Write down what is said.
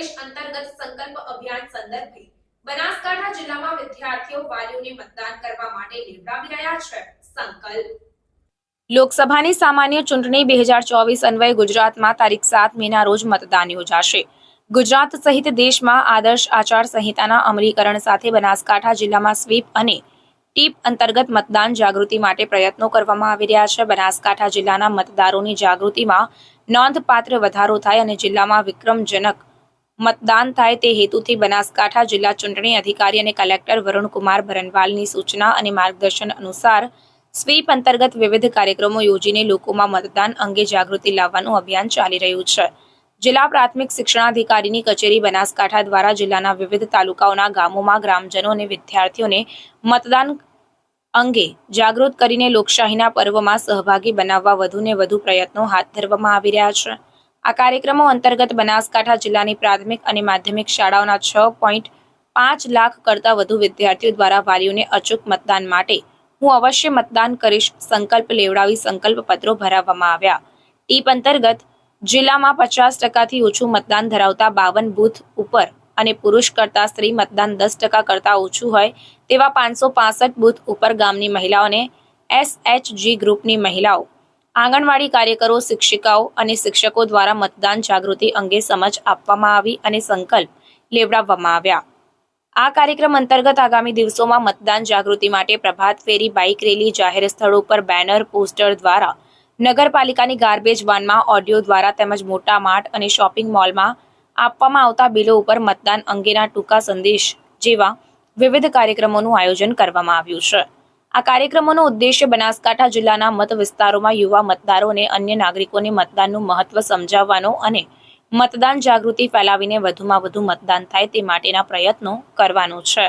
કરીશ અંતર્ગત સંકલ્પ અભિયાન સંદર્ભે બનાસકાંઠા જિલ્લામાં વિદ્યાર્થીઓ વાલીઓને મતદાન કરવા માટે લેવડાવી રહ્યા છે. સંકલ્પ. લોકસભાની સામાન્ય ચૂંટણી બે હજાર ચોવીસ અન્વયે ગુજરાતમાં તારીખ સાત મેના રોજ મતદાન યોજાશે. ગુજરાત સહિત દેશમાં આદર્શ આચાર સંહિતાના અમલીકરણ સાથે બનાસકાંઠા જિલ્લામાં સ્વીપ અને ટીપ અંતર્ગત મતદાન જાગૃતિ માટે પ્રયત્નો કરવામાં આવી રહ્યા છે. બનાસકાંઠા જિલ્લાના મતદારોની જાગૃતિમાં નોંધપાત્ર વધારો થાય અને જિલ્લામાં વિક્રમજનક મતદાન થાય તે હેતુથી બનાસકાંઠા જિલ્લા ચૂંટણી અધિકારી અને કલેક્ટર વરુણકુમાર ભરનવાલની સૂચના અને માર્ગદર્શન અનુસાર સ્વીપ અંતર્ગત વિવિધ કાર્યક્રમો યોજીને લોકોમાં મતદાન અંગે જાગૃતિ લાવવાનું અભિયાન ચાલી રહ્યું છે. જિલ્લા પ્રાથમિક શિક્ષણાધિકારીની કચેરી બનાસકાંઠા દ્વારા જિલ્લાના વિવિધ તાલુકાઓના ગામોમાં ગ્રામજનો અને વિદ્યાર્થીઓને મતદાન અંગે જાગૃત કરીને લોકશાહીના પર્વમાં સહભાગી બનાવવા વધુને વધુ પ્રયત્નો હાથ ધરવામાં આવી રહ્યા છે. આ કાર્યક્રમો અંતર્ગત બનાસકાંઠા જિલ્લાની પ્રાથમિક અને માધ્યમિક શાળાઓના છ પોઈન્ટ પાંચ લાખ કરતાં વધુ વિદ્યાર્થીઓ દ્વારા વાલીઓને અચૂક મતદાન માટે હું અવશ્ય મતદાન કરીશ, સંકલ્પ લેવડાવી, સંકલ્પ પત્રો ભરાવવામાં આવ્યા. ટીપ અંતર્ગત, જિલ્લામાં પચાસ ટકાથી ઓછું મતદાન ધરાવતા બાવન બૂથ ઉપર અને પુરુષ કરતા સ્ત્રી મતદાન દસ ટકા કરતાં ઓછું હોય તેવા પાંચસો પાસઠ બૂથ ઉપર ગામની મહિલાઓને એસએચજી ગ્રુપની મહિલાઓ આંગણવાડી કાર્યકરો, શિક્ષિકાઓ અને શિક્ષકો દ્વારા મતદાન જાગૃતિ અંગે સમજ આપવામાં આવી અને સંકલ્પ લેવડાવવામાં આવ્યા. આ કાર્યક્રમ અંતર્ગત આગામી દિવસોમાં મતદાન જાગૃતિ માટે પ્રભાત ફેરી, બાઇક રેલી, જાહેર સ્થળો પર બેનર, પોસ્ટર દ્વારા નગરપાલિકાની ગાર્બેજ વાનમાં ઓડિયો દ્વારા તેમજ મોટા માર્ટ અને શોપિંગ મોલમાં આપવામાં આવતા બિલો ઉપર મતદાન અંગેના ટૂંકા સંદેશ જેવા વિવિધ કાર્યક્રમોનું આયોજન કરવામાં આવ્યું છે. આ કાર્યક્રમોનો ઉદ્દેશ્ય બનાસકાંઠા જિલ્લાના મત વિસ્તારોમાં યુવા મતદારો અને અન્ય નાગરિકોને મતદાનનું મહત્વ સમજાવવાનો અને મતદાન જાગૃતિ ફેલાવીને વધુમાં વધુ મતદાન થાય તે માટેના પ્રયત્નો કરવાનો છે.